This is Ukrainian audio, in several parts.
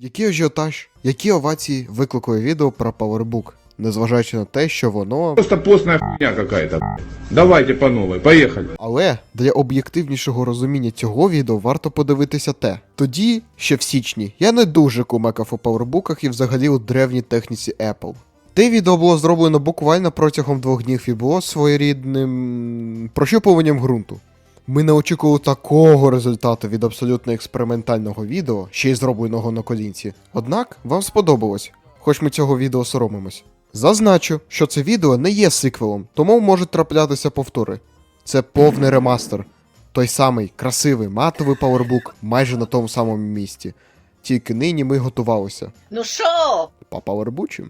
Який ажіотаж, які овації викликає відео про Powerbook, незважаючи на те, що воно. Просто постная хуйня какая-то. Давайте по новой, поехали. Але для об'єктивнішого розуміння цього відео варто подивитися те. Тоді, ще в січні, я не дуже кумекав у павербуках і взагалі у древній техніці Apple. Те відео було зроблено буквально протягом двох днів і було своєрідним прощупуванням ґрунту. Ми не очікували такого результату від абсолютно експериментального відео, ще й зробленого на колінці. Однак вам сподобалось, хоч ми цього відео соромимось. Зазначу, що це відео не є сиквелом, тому можуть траплятися повтори. Це повний ремастер. Той самий красивий матовий павербук майже на тому самому місці. Тільки нині ми готувалися. Ну шо? По павербучі.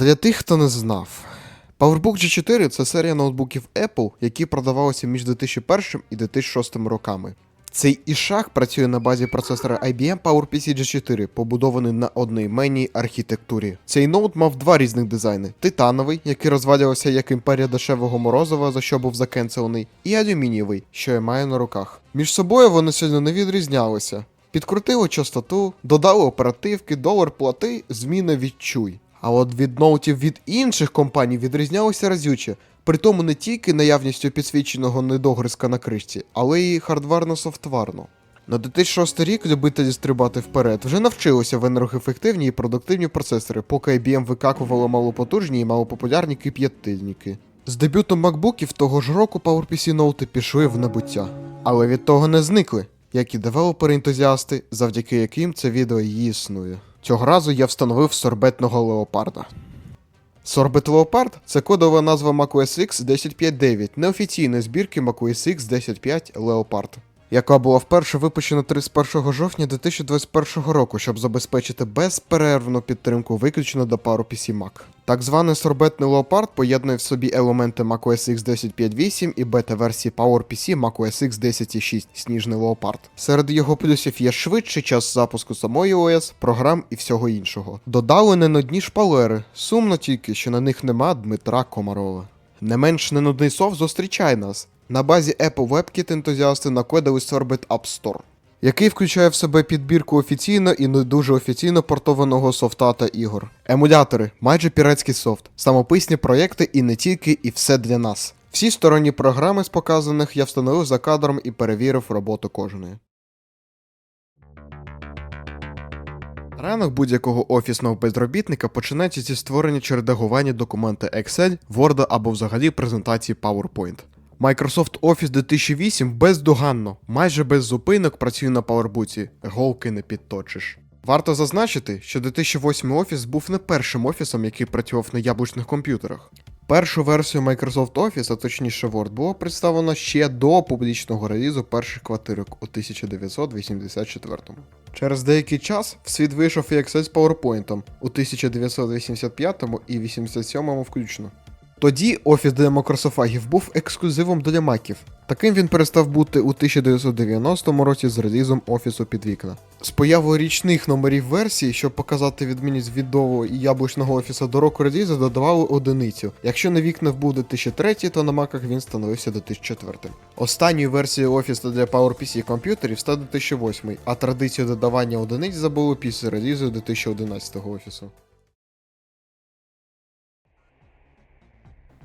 Для тих, хто не знав, PowerBook G4 це серія ноутбуків Apple, які продавалися між 2001 і 2006 роками. Цей ішак працює на базі процесора IBM PowerPC G4, побудований на одноіменній архітектурі. Цей ноут мав два різних дизайни: титановий, який розвалювався як імперія дешевого морозива, за що був закенселений, і алюмінієвий, що я маю на руках. Між собою вони сильно не відрізнялися. Підкрутили частоту, додали оперативки, долар плати, зміна відчуй. А от від ноутів від інших компаній відрізнялося разюче, притому не тільки наявністю підсвіченого недогризка на кришці, але й хардварно-софтварно. На 2006 рік любителі стрибати вперед вже навчилися в енергоефективні і продуктивні процесори, поки IBM викакувало малопотужні і малопопулярні кип'ятильники. З дебютом макбуків того ж року PowerPC ноути пішли в небуття, але від того не зникли, як і девелопери-ентузіасти, завдяки яким це відео і існує. Цього разу я встановив сорбетного леопарда. Sorbet Leopard – це кодова назва macOS X 10.5.9 неофіційної збірки macOS X 10.5 Leopard, яка була вперше випущена 31 жовтня 2021 року, щоб забезпечити безперервну підтримку виключно до пару PC Mac. Так званий сорбетний Leopard поєднує в собі елементи macOS X 10.5.8 і бета-версії PowerPC macOS X 10.6 Сніжний Leopard. Серед його плюсів є швидший час запуску самої OS, програм і всього іншого. Додали ненудні шпалери, сумно тільки, що на них нема Дмитра Комарова. Не менш ненудний софт зустрічає нас. На базі Apple WebKit ентузіасти накодили Sorbet App Store, який включає в себе підбірку офіційно і не дуже офіційно портованого софта та ігор. Емулятори, майже піратський софт, самописні проєкти і не тільки, і все для нас. Всі сторонні програми з показаних я встановив за кадром і перевірив роботу кожної. Ранок будь-якого офісного безробітника починається зі створення чи редагування документа Excel, Word або взагалі презентації PowerPoint. Microsoft Office 2008 бездоганно, майже без зупинок працює на PowerBook, голки не підточиш. Варто зазначити, що 2008 офіс був не першим офісом, який працював на яблучних комп'ютерах. Першу версію Microsoft Office, а точніше Word, було представлено ще до публічного релізу перших квартирок у 1984-му. Через деякий час в світ вийшов і Excel з PowerPoint у 1985 і 87 включно. Тоді офіс для макрософагів був ексклюзивом для маків. Таким він перестав бути у 1990 році з релізом офісу під вікна. З появою річних номерів версії, щоб показати відмінність від довго і яблучного офіса до року релізу, додавали одиницю. Якщо на вікнах був 2003, то на маках він становився 2004. Останньою версією офісу для PowerPC комп'ютерів став 2008, а традицію додавання одиниць забули після релізу 2011 офісу.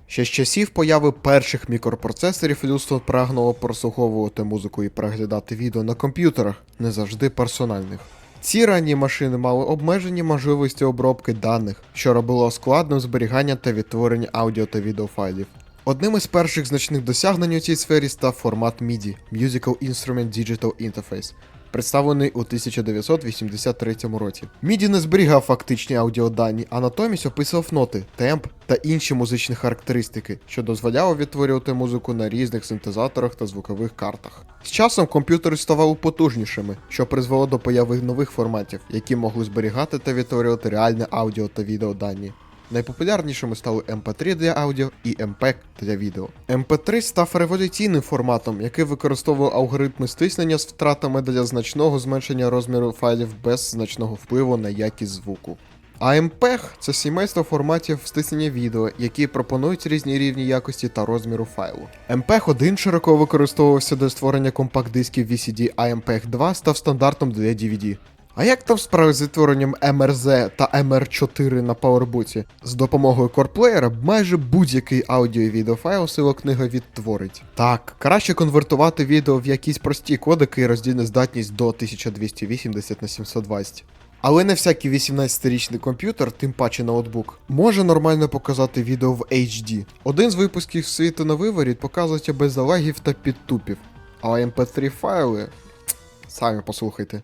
Ще з часів появи перших мікропроцесорів людство прагнуло прослуховувати музику і переглядати відео на комп'ютерах, не завжди персональних. Ці ранні машини мали обмежені можливості обробки даних, що робило складним зберігання та відтворення аудіо та відеофайлів. Одним із перших значних досягнень у цій сфері став формат MIDI Musical Instrument Digital Interface, представлений у 1983 році. MIDI не зберігав фактичні аудіодані, а натомість описував ноти, темп та інші музичні характеристики, що дозволяло відтворювати музику на різних синтезаторах та звукових картах. З часом комп'ютери ставали потужнішими, що призвело до появи нових форматів, які могли зберігати та відтворювати реальне аудіо та відеодані. Найпопулярнішими стали MP3 для аудіо і MPEG для відео. MP3 став революційним форматом, який використовував алгоритми стиснення з втратами для значного зменшення розміру файлів без значного впливу на якість звуку. А MPEG – це сімейство форматів стиснення відео, які пропонують різні рівні якості та розміру файлу. MPEG 1 широко використовувався для створення компакт-дисків VCD, а MPEG 2 став стандартом для DVD. А як там справи з відтворенням MRZ та MR4 на пауербуці? З допомогою корплеєра майже будь-який аудіо і відеофайл силокнига відтворить. Так, краще конвертувати відео в якісь прості кодики і роздільну здатність до 1280 на 720. Але не всякий 18-річний комп'ютер, тим паче ноутбук, може нормально показати відео в HD. Один з випусків світу на виворіт показує без залагів та підтупів. А MP3 файли. Самі послухайте.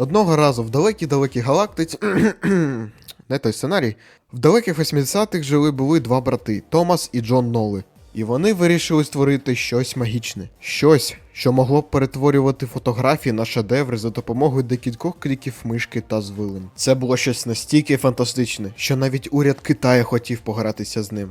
Одного разу в далекій-далекій галактиці. Не той сценарій. В далеких 80-х жили були два брати Томас і Джон Ноли. І вони вирішили створити щось магічне, щось, що могло б перетворювати фотографії на шедеври за допомогою декількох кліків мишки та звилин. Це було щось настільки фантастичне, що навіть уряд Китаю хотів погратися з ним.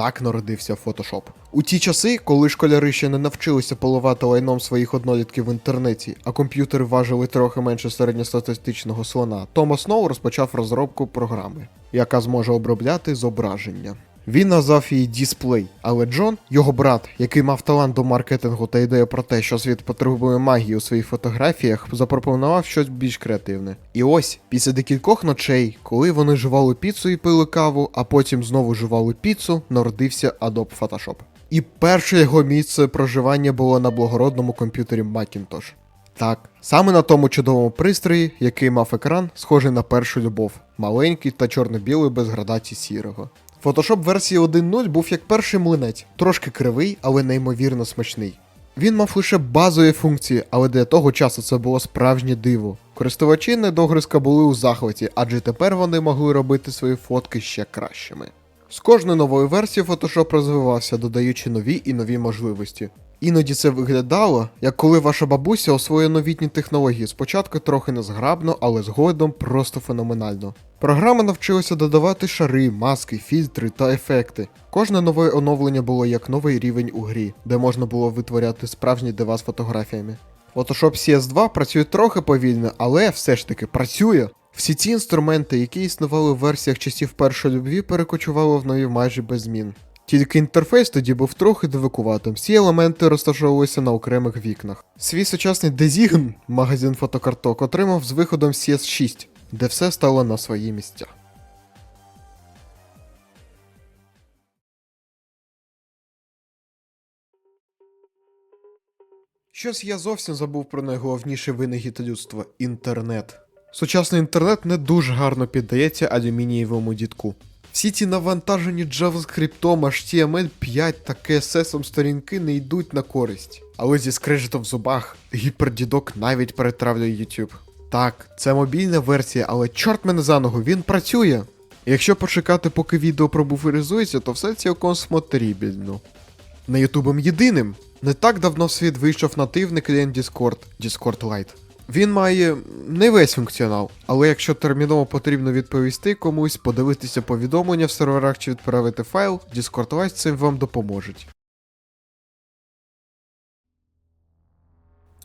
Так народився Photoshop. У ті часи, коли школяри ще не навчилися поливати лайном своїх однолітків в інтернеті, а комп'ютери важили трохи менше середньостатистичного слона, Томас Сноу розпочав розробку програми, яка зможе обробляти зображення. Він назвав її Display, але Джон, його брат, який мав талант до маркетингу та ідею про те, що світ потребує магії у своїх фотографіях, запропонував щось більш креативне. І ось, після декількох ночей, коли вони жували піцу і пили каву, а потім знову жували піцу, народився Adobe Photoshop. І перше його місце проживання було на благородному комп'ютері Macintosh. Так, саме на тому чудовому пристрої, який мав екран, схожий на першу любов, маленький та чорно-білий без градацій сірого. Photoshop версії 1.0 був як перший млинець, трошки кривий, але неймовірно смачний. Він мав лише базові функції, але для того часу це було справжнє диво. Користувачі недогризка були у захваті, адже тепер вони могли робити свої фотки ще кращими. З кожною новою версією Photoshop розвивався, додаючи нові і нові можливості. Іноді це виглядало, як коли ваша бабуся освоює новітні технології. Спочатку трохи незграбно, але згодом просто феноменально. Програма навчилася додавати шари, маски, фільтри та ефекти. Кожне нове оновлення було як новий рівень у грі, де можна було витворяти справжні дива з фотографіями. Photoshop CS2 працює трохи повільно, але все ж таки працює. Всі ці інструменти, які існували в версіях часів першої любві, перекочували в нові майже без змін. Тільки інтерфейс тоді був трохи дивикуватим, всі елементи розташовувалися на окремих вікнах. Свій сучасний Дезігн, магазин фотокарток, отримав з виходом CS6, де все стало на свої місця. Щось я зовсім забув про найголовніший винахід людства інтернет. Сучасний інтернет не дуже гарно піддається алюмінієвому дітку. Всі ці навантажені JavaScript, HTML 5 та CSS сторінки не йдуть на користь. Але зі скрежетом в зубах гіпердідок навіть перетравлює YouTube. Так, це мобільна версія, але чорт мене за ногу, він працює. Якщо почекати, поки відео пробуферизується, то все цілком смотрібільно. На Ютубом єдиним. Не так давно в світ вийшов нативний клієнт Discord, Discord Lite. Він має не весь функціонал, але якщо терміново потрібно відповісти комусь, подивитися повідомлення в серверах чи відправити файл, Discord Lite цим вам допоможуть.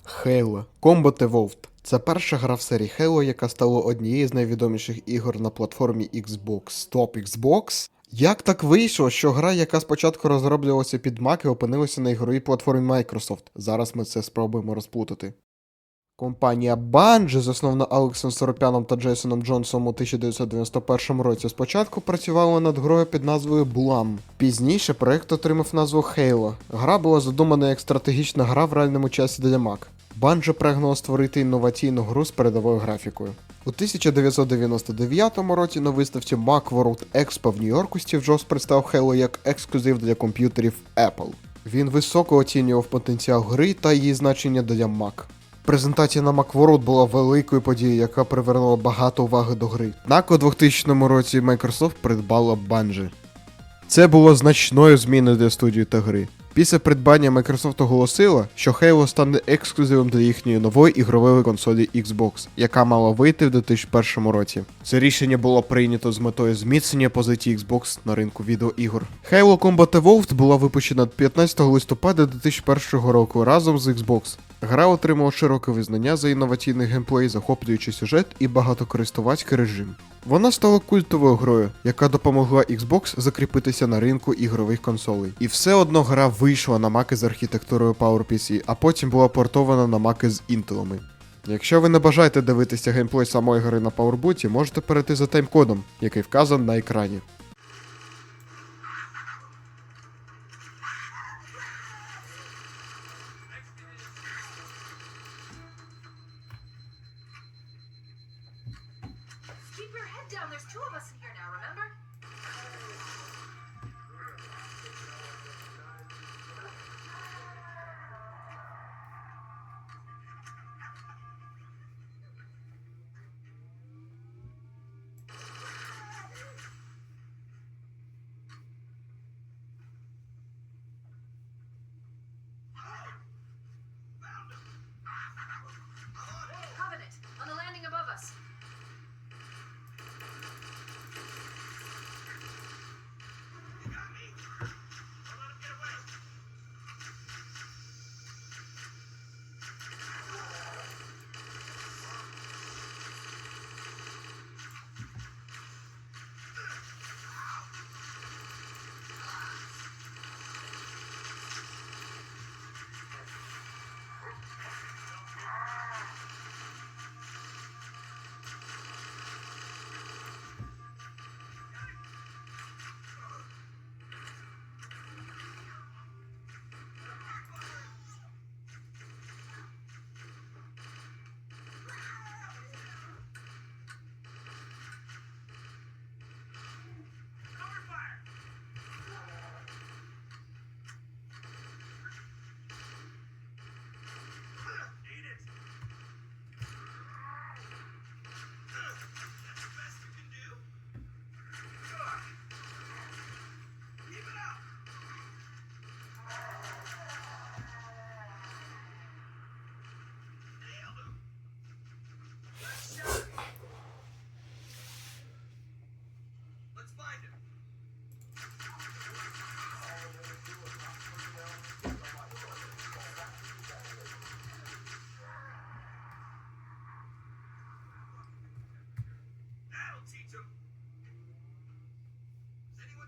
Halo Combat Evolved це перша гра в серії Halo, яка стала однією з найвідоміших ігор на платформі Xbox. Стоп Xbox? Як так вийшло, що гра, яка спочатку розроблювалася під Mac, опинилася на ігровій платформі Microsoft? Зараз ми це спробуємо розплутати. Компанія Bungie, заснована Алексом Соропяном та Джейсоном Джонсом у 1991 році, спочатку працювала над грою під назвою Blum. Пізніше проект отримав назву Halo. Гра була задумана як стратегічна гра в реальному часі для Mac. Bungie прагнула створити інноваційну гру з передовою графікою. У 1999 році на виставці Macworld Expo в Нью-Йорку Стів Джобс представив Halo як ексклюзив для комп'ютерів Apple. Він високо оцінював потенціал гри та її значення для Mac. Презентація на Macworld була великою подією, яка привернула багато уваги до гри. Однак у 2000 році Microsoft придбала Bungie. Це було значною зміною для студії та гри. Після придбання Microsoft оголосила, що Halo стане ексклюзивом для їхньої нової ігрової консолі Xbox, яка мала вийти в 2001 році. Це рішення було прийнято з метою зміцнення позиції Xbox на ринку відеоігор. Halo Combat Evolved була випущена 15 листопада 2001 року разом з Xbox. Гра отримала широке визнання за інноваційний геймплей, захоплюючий сюжет і багатокористувацький режим. Вона стала культовою грою, яка допомогла Xbox закріпитися на ринку ігрових консолей. І все одно гра вийшла на маки з архітектурою PowerPC, а потім була портована на маки з інтелами. Якщо ви не бажаєте дивитися геймплей самої гри на PowerBoot, можете перейти за таймкодом, який вказан на екрані.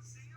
See you.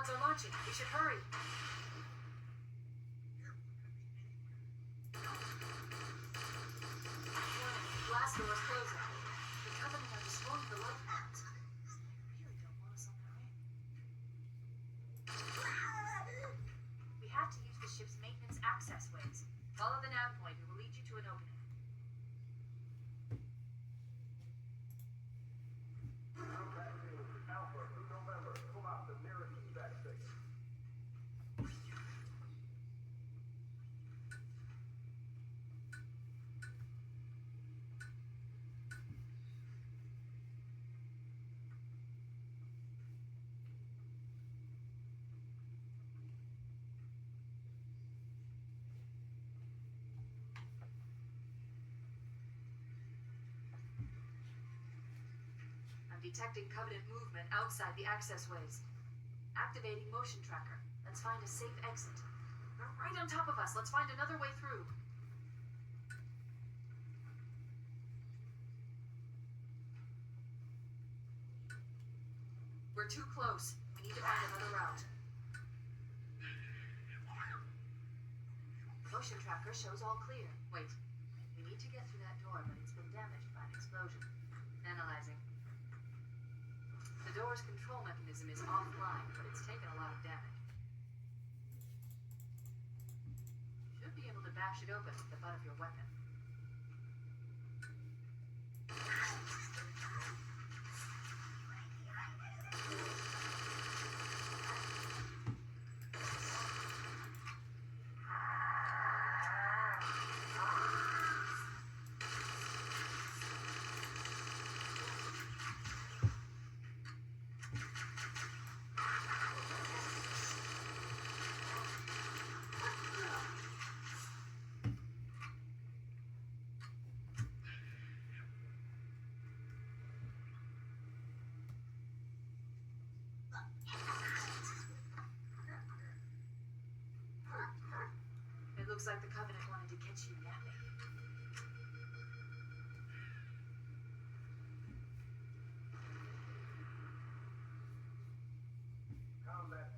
Pods are launching. We should hurry. Warning, Blast door is closing. The Covenant are destroying the life pods. They really don't want us on their own. We have to use the ship's maintenance access ways. Follow the nav point. It will lead you to an opening. I'm detecting Covenant movement outside the access ways. Activating motion tracker. Let's find a safe exit. They're right on top of us. Let's find another way through. We're too close. We need to find another route. Motion tracker shows all clear. Wait. We need to get through that door, but it's been damaged by an explosion. Analyzing. The door's control mechanism is offline, but it's taken a lot of damage. Should be able to bash it open with the butt of your weapon. It looks like the Covenant wanted to catch you napping. Combat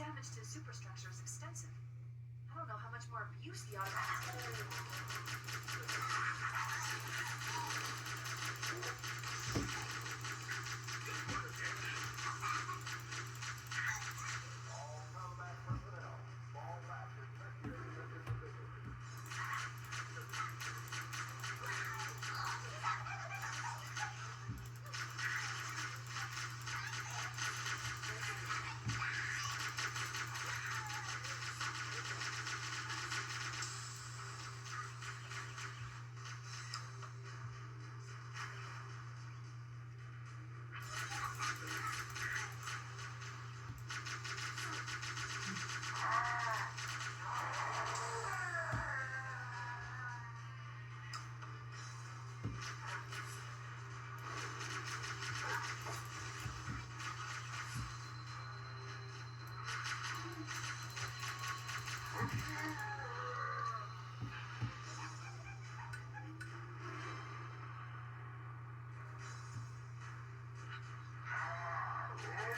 damage to the superstructure is extensive. I don't know how much more abuse the automatics. All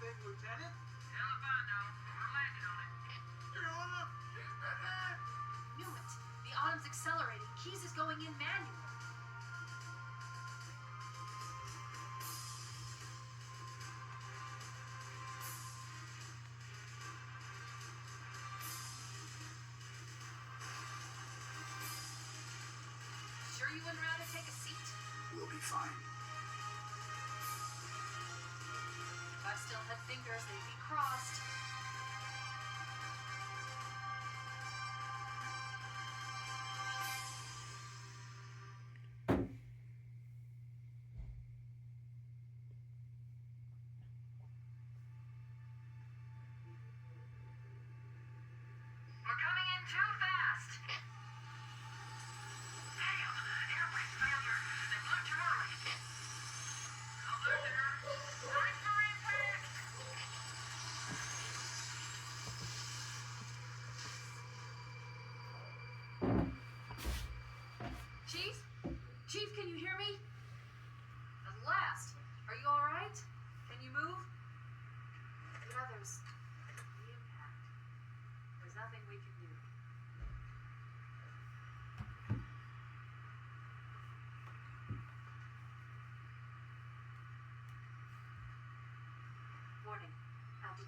thing, Lieutenant? Hell if I know. We're landing on it. Your Honor! Knew it. The autumn's accelerating. Keys is going in manual. Sure you wouldn't rather take a seat? We'll be fine. I still had fingers, crossed. We're coming in too fast.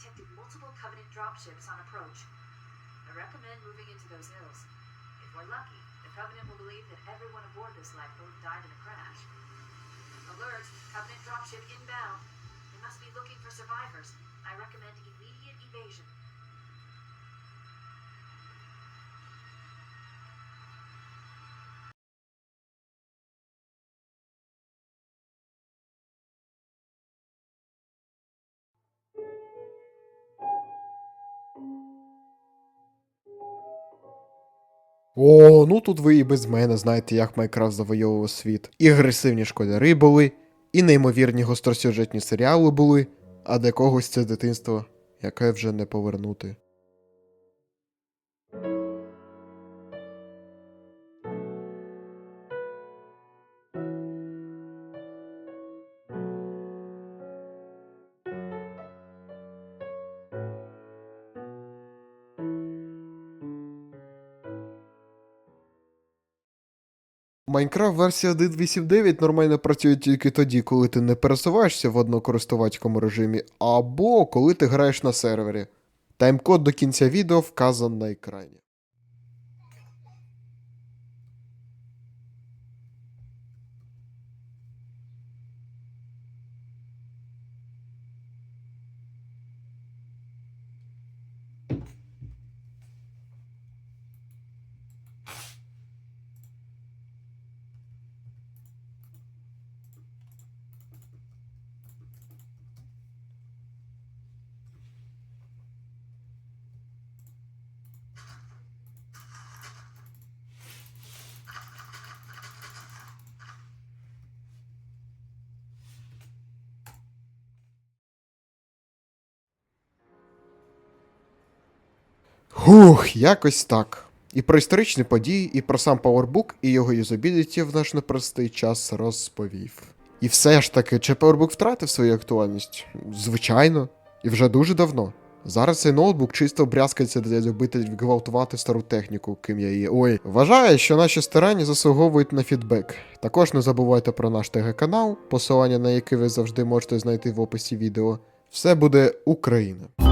Detected multiple Covenant dropships on approach. I recommend moving into those hills. If we're lucky, the Covenant will believe that everyone aboard this lifeboat died in a crash. Alert! Covenant dropship inbound. They must be looking for survivors. I recommend immediate evasion. О, ну тут ви і без мене знаєте, як Майнкрафт завойовував світ. І агресивні школяри були, і неймовірні гостросюжетні серіали були, а для когось це дитинство, яке вже не повернути. Майнкрафт версія 1.8.9 нормально працює тільки тоді, коли ти не пересуваєшся в однокористувацькому режимі, або коли ти граєш на сервері. Таймкод до кінця відео вказан на екрані. Хух, якось так. І про історичні події, і про сам Powerbook, і його юзабіліті в наш непростий час розповів. І все ж таки, чи Powerbook втратив свою актуальність? Звичайно, і вже дуже давно. Зараз цей ноутбук чисто брязкається для любителів гвалтувати стару техніку, ким я є. Ой, вважаю, що наші старання заслуговують на фідбек. Також не забувайте про наш ТГ-канал, посилання на який ви завжди можете знайти в описі відео. Все буде Україна.